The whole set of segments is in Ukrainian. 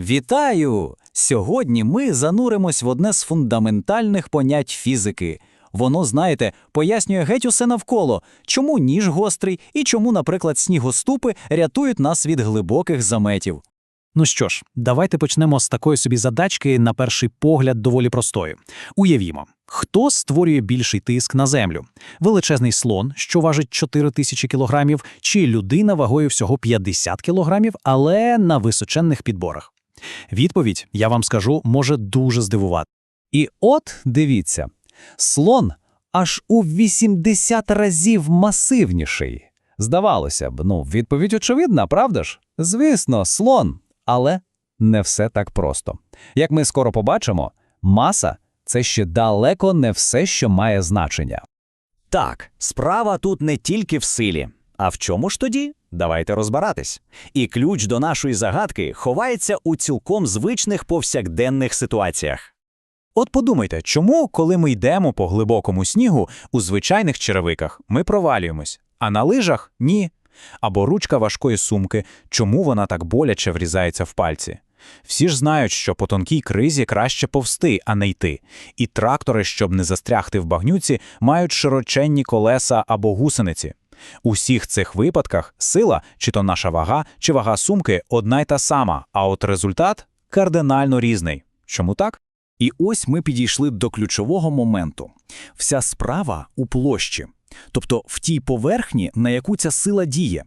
Вітаю! Сьогодні ми зануримось в одне з фундаментальних понять фізики. Воно, знаєте, пояснює геть усе навколо, чому ніж гострий і чому, наприклад, снігоступи рятують нас від глибоких заметів. Ну що ж, давайте почнемо з такої собі задачки, на перший погляд, доволі простої. Уявімо, хто створює більший тиск на землю? Величезний слон, що важить 4 тисячі кілограмів, чи людина вагою всього 50 кілограмів, але на височенних підборах? Відповідь, я вам скажу, може дуже здивувати. І от дивіться, слон аж у 80 разів масивніший. Здавалося б, ну, відповідь очевидна, правда ж? Звісно, слон. Але не все так просто. Як ми скоро побачимо, маса це ще далеко не все, що має значення. Так, справа тут не тільки в силі. А в чому ж тоді? Давайте розбиратись. І ключ до нашої загадки ховається у цілком звичних повсякденних ситуаціях. От подумайте, чому, коли ми йдемо по глибокому снігу у звичайних черевиках, ми провалюємось, а на лижах ні. Або ручка важкої сумки, чому вона так боляче врізається в пальці. Всі ж знають, що по тонкій кризі краще повсти, а не йти. І трактори, щоб не застрягти в багнюці, мають широченні колеса або гусениці. У всіх цих випадках сила, чи то наша вага, чи вага сумки одна й та сама, а от результат кардинально різний. Чому так? І ось ми підійшли до ключового моменту. Вся справа у площі, тобто в тій поверхні, на яку ця сила діє.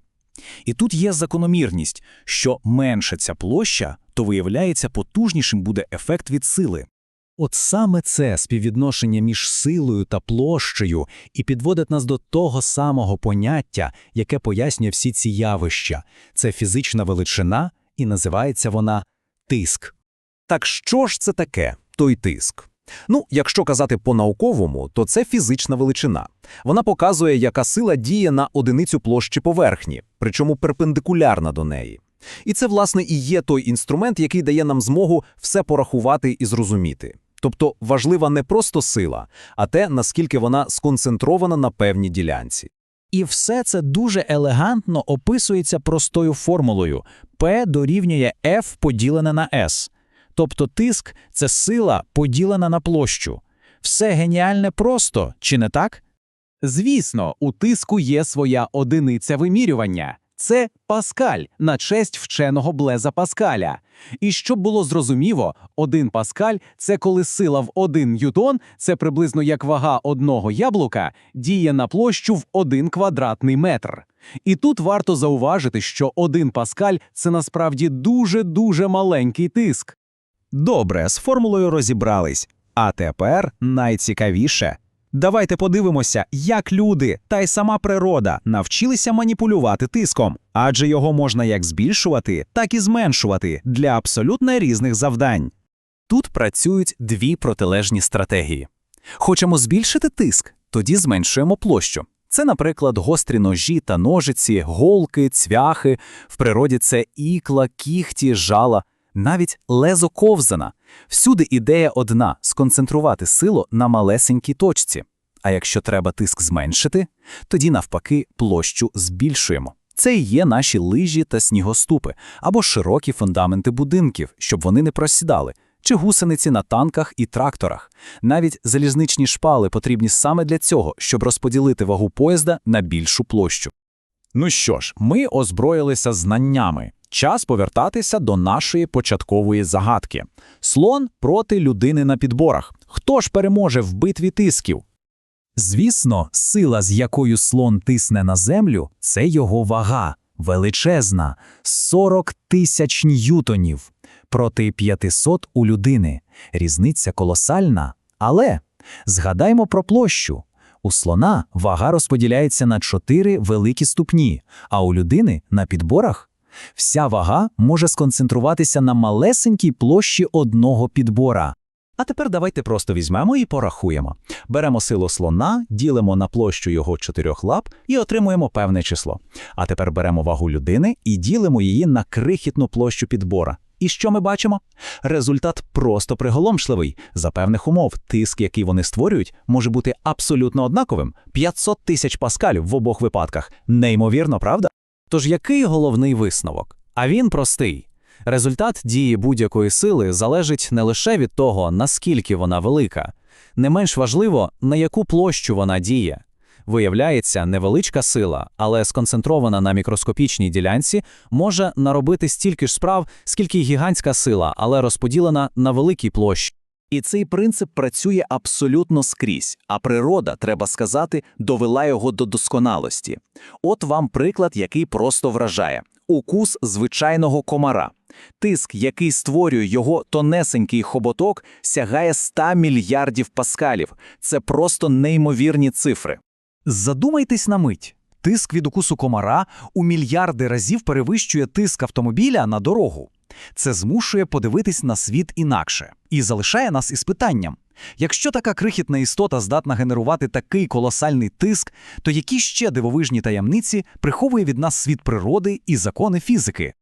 І тут є закономірність, що менше ця площа, то виявляється потужнішим буде ефект від сили. От саме це співвідношення між силою та площею і підводить нас до того самого поняття, яке пояснює всі ці явища. Це фізична величина, і називається вона тиск. Так що ж це таке, той тиск? Ну, якщо казати по-науковому, то це фізична величина. Вона показує, яка сила діє на одиницю площі поверхні, причому перпендикулярна до неї. І це, власне, і є той інструмент, який дає нам змогу все порахувати і зрозуміти. Тобто важлива не просто сила, а те, наскільки вона сконцентрована на певній ділянці. І все це дуже елегантно описується простою формулою P дорівнює F поділене на S. Тобто тиск це сила поділена на площу. Все геніальне просто, чи не так? Звісно, у тиску є своя одиниця вимірювання. Це паскаль на честь вченого Блеза Паскаля. І щоб було зрозуміло, один паскаль це коли сила в один ньютон, це приблизно як вага одного яблука, діє на площу в один квадратний метр. І тут варто зауважити, що один паскаль це насправді дуже-дуже маленький тиск. Добре, з формулою розібрались. А тепер найцікавіше. Давайте подивимося, як люди та й сама природа навчилися маніпулювати тиском, адже його можна як збільшувати, так і зменшувати для абсолютно різних завдань. Тут працюють дві протилежні стратегії. Хочемо збільшити тиск, тоді зменшуємо площу. Це, наприклад, гострі ножі та ножиці, голки, цвяхи. В природі це ікла, кіхті, жала, навіть лезо ковзана. Всюди ідея одна сконцентрувати силу на малесенькій точці. А якщо треба тиск зменшити, тоді навпаки площу збільшуємо. Це і є наші лижі та снігоступи або широкі фундаменти будинків, щоб вони не просідали, чи гусениці на танках і тракторах. Навіть залізничні шпали потрібні саме для цього, щоб розподілити вагу поїзда на більшу площу. Ну що ж, ми озброїлися знаннями. Час повертатися до нашої початкової загадки. Слон проти людини на підборах. Хто ж переможе в битві тисків? Звісно, сила, з якою слон тисне на землю, це його вага, величезна 40 тисяч ньютонів проти 500 у людини. Різниця колосальна. Але згадаймо про площу. У слона вага розподіляється на 4 великі ступні, а у людини на підборах. Вся вага може сконцентруватися на малесенькій площі одного підбора. А тепер давайте просто візьмемо і порахуємо. Беремо силу слона, ділимо на площу його чотирьох лап і отримуємо певне число. А тепер беремо вагу людини і ділимо її на крихітну площу підбора. І що ми бачимо? Результат просто приголомшливий. За певних умов, тиск, який вони створюють, може бути абсолютно однаковим 500 тисяч паскалів в обох випадках. Неймовірно, правда? Тож який головний висновок? А він простий. Результат дії будь-якої сили залежить не лише від того, наскільки вона велика. Не менш важливо, на яку площу вона діє. Виявляється, невеличка сила, але сконцентрована на мікроскопічній ділянці, може наробити стільки ж справ, скільки гігантська сила, але розподілена на великій площі. І цей принцип працює абсолютно скрізь, а природа, треба сказати, довела його до досконалості. От вам приклад, який просто вражає. Укус звичайного комара. Тиск, який створює його тонесенький хоботок, сягає 100 мільярдів паскалів. Це просто неймовірні цифри. Задумайтесь на мить. Тиск від укусу комара у мільярди разів перевищує тиск автомобіля на дорогу. Це змушує подивитись на світ інакше і залишає нас із питанням. Якщо така крихітна істота здатна генерувати такий колосальний тиск, то які ще дивовижні таємниці приховує від нас світ природи і закони фізики?